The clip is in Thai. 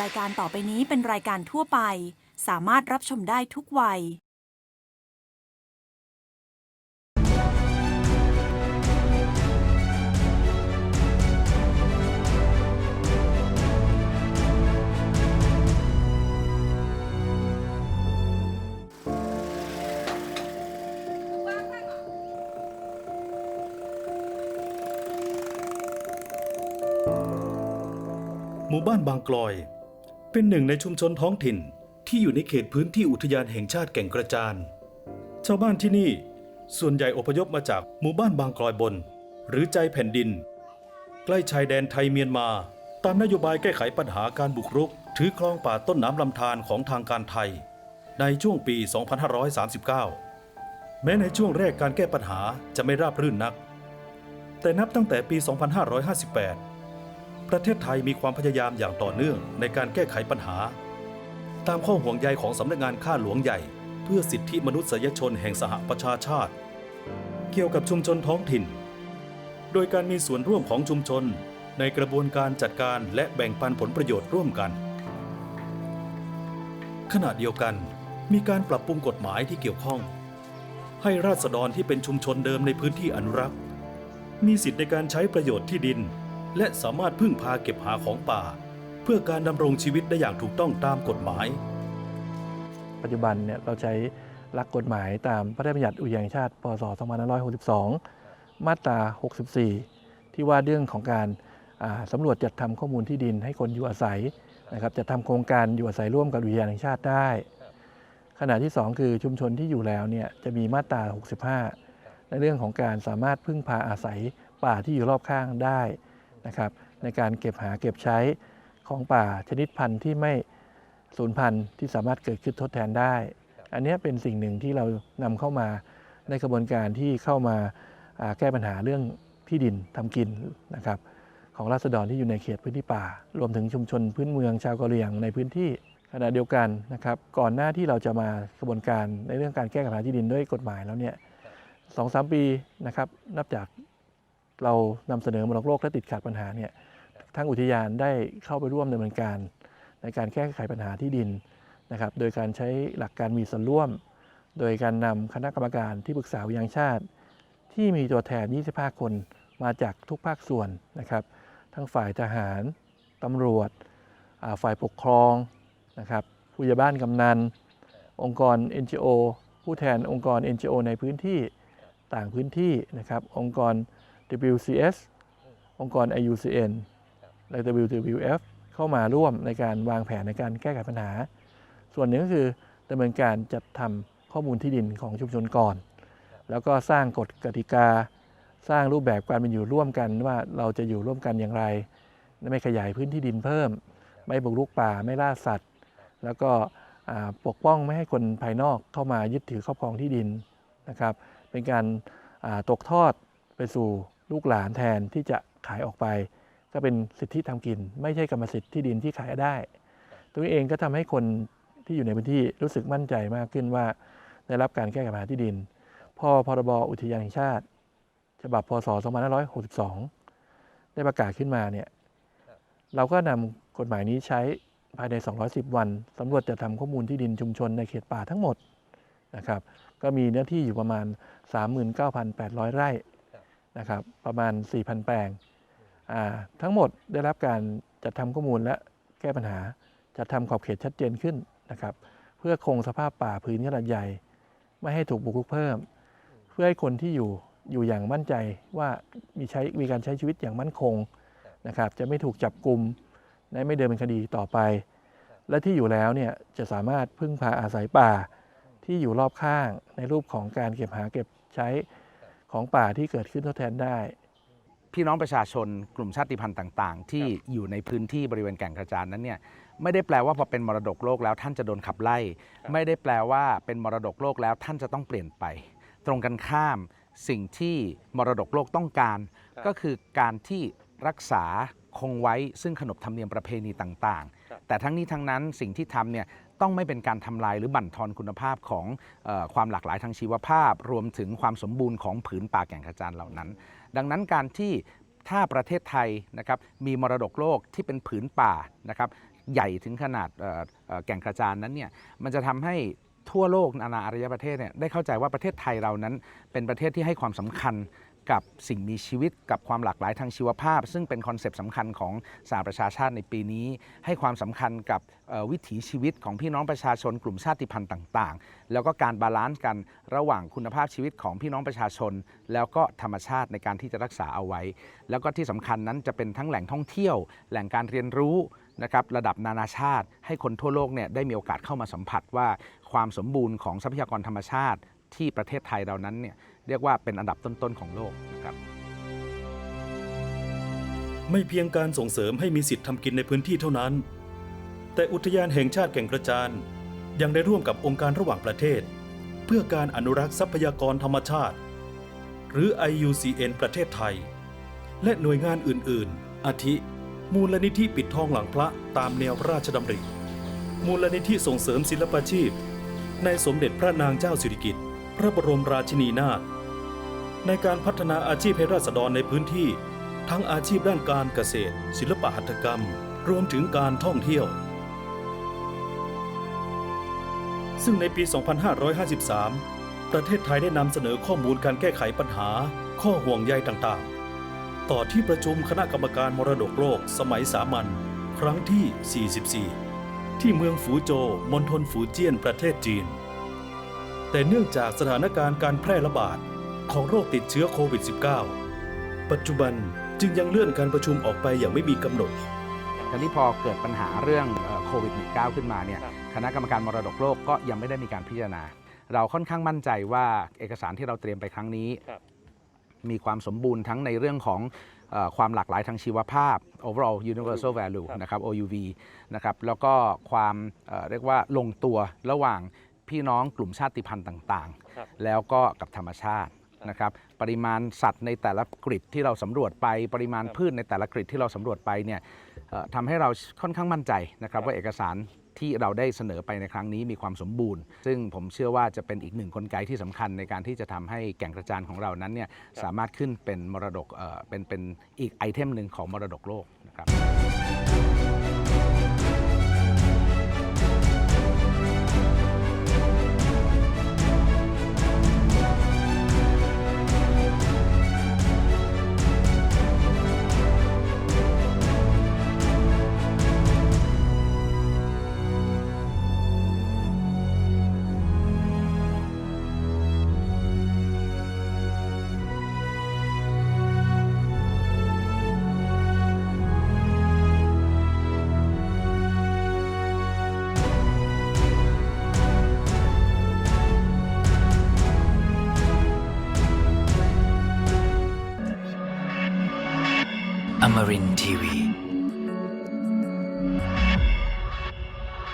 รายการต่อไปนี้เป็นรายการทั่วไป สามารถรับชมได้ทุกวัย หมู่บ้านบางกลอย เป็นหนึ่งในชุมชนท้องถิ่นที่อยู่ในเขตพื้นที่อุทยานแห่งชาติแก่งกระจาน ชาวบ้านที่นี่ส่วนใหญ่อพยพมาจากหมู่บ้านบางกลอยบน หรือใจแผ่นดิน ใกล้ชายแดนไทยเมียนมา ตามนโยบายแก้ไขปัญหาการบุกรุก ถือครองป่าต้นน้ำลำธารของทางการไทย ในช่วงปี 2539 แม้ในช่วงแรกการแก้ปัญหาจะไม่ราบรื่นนัก แต่นับตั้งแต่ปี 2558 ประเทศไทยมีความพยายามอย่างต่อเนื่องในการแก้ไขปัญหา ตามข้อห่วงใยของสำนักงานข้าหลวงใหญ่ เพื่อสิทธิมนุษยชนแห่งสหประชาชาติ เกี่ยวกับชุมชนท้องถิ่น โดยการมีส่วนร่วมของชุมชน ในกระบวนการจัดการและแบ่งปันผลประโยชน์ร่วมกัน ขณะเดียวกันมีการปรับปรุงกฎหมายที่เกี่ยวข้อง ให้ราษฎรที่เป็นชุมชนเดิมในพื้นที่อนุรักษ์ มีสิทธิในการใช้ประโยชน์ที่ดิน และสามารถพึ่งพาเก็บหาของป่า เพื่อการดำรงชีวิตได้อย่างถูกต้องตามกฎหมาย ปัจจุบันเนี่ยเราใช้หลักกฎหมายตามพระราชบัญญัติอุทยานแห่งชาติ พศ 2562 มาตรา 64 ที่ว่าเรื่องของการาสำรวจจัดทำข้อมูลที่ดินให้คนอยู่อาศัยนะครับจะทำโครงการอยู่อาศัยร่วมกับอุทยานแห่งชาติได้ ขณะที่ 2 คือชุมชนที่อยู่แล้วเนี่ยจะมีมาตรา 65 ในเรื่องของการสามารถพึ่งพาอาศัยป่าที่อยู่รอบข้างได้ นะครับในการเก็บหาเก็บใช้ของป่าชนิดพันธุ์ที่ไม่สูญพันธุ์ที่สามารถเกิดขึ้นทดแทนได้ อันเนี้ยเป็นสิ่งหนึ่งที่เรานำเข้ามาในกระบวนการที่เข้ามาอ่าแก้ปัญหาเรื่องที่ดินทำกินนะครับของราษฎรที่อยู่ในเขตพื้นที่ป่า รวมถึงชุมชนพื้นเมืองชาวกะเหรี่ยงในพื้นที่ขณะเดียวกันนะครับ ก่อนหน้าที่เราจะมากระบวนการในเรื่องการแก้ปัญหาที่ดินด้วยกฎหมายแล้วเนี่ยสองสามปีนะครับ นับจาก เรานำเสนอมรดกโลกและติดขัดปัญหาเนี่ยทางอุทยานได้เข้าไปร่วมดำเนินการ ในการแก้ไขปัญหาที่ดินนะครับ โดยการใช้หลักการมีส่วนร่วม โดยการนำคณะกรรมการที่ปรึกษาวิยังชาติ ที่มีตัวแทน 25 คนมาจากทุกภาคส่วนนะครับ ทั้งฝ่ายทหารตำรวจฝ่ายปกครองนะครับผู้ใหญ่บ้านกำนัน องค์กร NGO ผู้แทนองค์กร NGO ในพื้นที่ต่างพื้นที่นะครับ องค์กร WCS องค์กร IUCN และ WWF เข้ามาร่วมในการวางแผนในการแก้ไขปัญหา ส่วนหนึ่งก็คือดำเนินการจัดทำข้อมูลที่ดินของชุมชนก่อน แล้วก็สร้างกฎกติกา สร้างรูปแบบการเป็นอยู่ร่วมกันว่าเราจะอยู่ร่วมกันอย่างไร ไม่ขยายพื้นที่ดินเพิ่ม ไม่บุกรุกป่าไม่ล่าสัตว์ แล้วก็ปกป้องไม่ให้คนภายนอกเข้ามายึดถือครอบครองที่ดินนะครับ เป็นการตกทอดไปสู่ ลูกหลานแทนที่จะขายออกไป ก็เป็นสิทธิทำกิน ไม่ใช่กรรมสิทธิ์ที่ดินที่ขายได้ตรงนี้เองก็ทำให้คนที่อยู่ในพื้นที่รู้สึกมั่นใจมากขึ้นว่า ได้รับการแก้ไขปัญหาที่ดิน พอพรบอุทยานแห่งชาติ ฉบับพศ 2562 ได้ประกาศขึ้นมาเนี่ยเราก็นำกฎหมายนี้ใช้ภายใน 210 วันสำรวจจะทำข้อมูลที่ดินชุมชนในเขตป่าทั้งหมดนะครับ ก็มีเนื้อที่อยู่ประมาณ 39,800 ไร่ นะครับประมาณ 4,000 แปลง ทั้งหมดได้รับการจัดทำข้อมูลและแก้ปัญหาจัดทำขอบเขตชัดเจนขึ้นนะครับเพื่อคงสภาพป่าพื้นขนาดใหญ่ ไม่ให้ถูกบุกรุกเพิ่ม เพื่อให้คนที่อยู่อยู่อย่างมั่นใจว่ามีใช้มีการใช้ชีวิตอย่างมั่นคงนะครับจะไม่ถูกจับกลุ่มและไม่เดินเป็นคดีต่อไป และที่อยู่แล้วเนี่ยจะสามารถพึ่งพาอาศัยป่าที่อยู่รอบข้างในรูปของการเก็บหาเก็บใช้ ของป่าที่เกิดขึ้นทดแทนได้ พี่น้องประชาชนกลุ่มชาติพันธุ์ต่าง ๆ ที่อยู่ในพื้นที่บริเวณแก่งกระจานนั้นเนี่ยไม่ได้แปลว่าพอเป็นมรดกโลกแล้วท่านจะโดนขับไล่ ไม่ได้แปลว่าเป็นมรดกโลกแล้วท่านจะต้องเปลี่ยนไป ตรงกันข้ามสิ่งที่มรดกโลกต้องการ ก็คือการที่รักษาคงไว้ซึ่งขนบธรรมเนียมประเพณีต่าง ๆ แต่ทั้งนี้ทั้งนั้นสิ่งที่ทำเนี่ย ต้องไม่เป็นการทำลายหรือบั่นทอนคุณภาพของออความหลากหลายทางชีวภาพ รวมถึงความสมบูรณ์ของผืนป่าแก่งกระจานเหล่านั้น ดังนั้นการที่ถ้าประเทศไทยนะครับมีมรดกโลกที่เป็นผืนป่านะครับใหญ่ถึงขนาดแก่งกระจานนั้นเนี่ยมันจะทำให้ทั่วโลกนานาอารยประเทศเนี่ยได้เข้าใจว่าประเทศไทยเรานั้นเป็นประเทศที่ให้ความสำคัญ กับสิ่งมีชีวิตกับความหลากหลายทางชีวภาพ ซึ่งเป็นคอนเซปต์สำคัญของสหประชาชาติในปีนี้ ให้ความสำคัญกับวิถีชีวิตของพี่น้องประชาชนกลุ่มชาติพันธุ์ต่าง ๆ แล้วก็การบาลานซ์กันระหว่างคุณภาพชีวิตของพี่น้องประชาชน แล้วก็ธรรมชาติในการที่จะรักษาเอาไว้ แล้วก็ที่สำคัญนั้นจะเป็นทั้งแหล่งท่องเที่ยว แหล่งการเรียนรู้นะครับระดับนานาชาติ ให้คนทั่วโลกเนี่ยได้มีโอกาสเข้ามาสัมผัสว่าความสมบูรณ์ของทรัพยากรธรรมชาติที่ประเทศไทยเรานั้นเนี่ย เรียกว่าเป็นอันดับต้นๆของโลกนะครับไม่เพียงการส่งเสริมให้มีสิทธิ์ทำกินในพื้นที่เท่านั้น แต่อุทยานแห่งชาติแก่งกระจานยังได้ร่วมกับองค์การระหว่างประเทศ เพื่อการอนุรักษ์ทรัพยากรธรรมชาติ หรือ IUCN ประเทศไทย และหน่วยงานอื่น ๆ อาทิ มูลนิธิปิดทองหลังพระตามแนวพระราชดำริ มูลนิธิส่งเสริมศิลปาชีพ ในสมเด็จพระนางเจ้าสิริกิติ์ ระบรมราชินีนาถในการพัฒนาอาชีพให้ราษฎรในพื้นที่ ทั้งอาชีพด้านการเกษตร ศิลปหัตถกรรม รวมถึงการท่องเที่ยว ซึ่งในปี 2553 ประเทศไทยได้นำเสนอข้อมูลการแก้ไขปัญหา ข้อห่วงใยต่างๆ ต่อที่ประชุมคณะกรรมการมรดกโลก สมัยสามัญครั้งที่ 44 ที่เมืองฝูโจวมณฑลฝูเจี้ยน ประเทศจีน แต่เนื่องจากสถานการณ์การแพร่ระบาดของโรคติดเชื้อโควิด -19 ปัจจุบันจึงยังเลื่อนการประชุมออกไปอย่างไม่มีกำหนดทีนี้พอเกิดปัญหาเรื่องโควิด -19 ขึ้นมาเนี่ยคณะกรรมการมรดกโลกก็ยังไม่ได้มีการพิจารณา เราค่อนข้างมั่นใจว่าเอกสารที่เราเตรียมไปครั้งนี้ มีความสมบูรณ์ทั้งในเรื่องของเออความหลากหลายทางชีวภาพ overall universal value นะครับ OUV นะครับแล้วก็ความเอ่อเรียกว่าลงตัวระหว่าง พี่น้องกลุ่มชาติพันธุ์ต่างๆแล้วก็กับธรรมชาตินะครับ ปริมาณสัตว์ในแต่ละกริดที่เราสำรวจไป ปริมาณพืชในแต่ละกริดที่เราสำรวจไปเนี่ยเอ่อทำให้เราค่อนข้างมั่นใจนะครับ ว่าเอกสารที่เราได้เสนอไปในครั้งนี้มีความสมบูรณ์ ซึ่งผมเชื่อว่าจะเป็นอีกหนึ่งกลไกที่สำคัญในการที่จะทำให้แก่งกระจานของเรานั้นเนี่ยสามารถขึ้นเป็นมรดกเอ่อเป็นเป็นอีกไอเทมหนึ่งของมรดกโลกนะครับ Amarin Tiwi.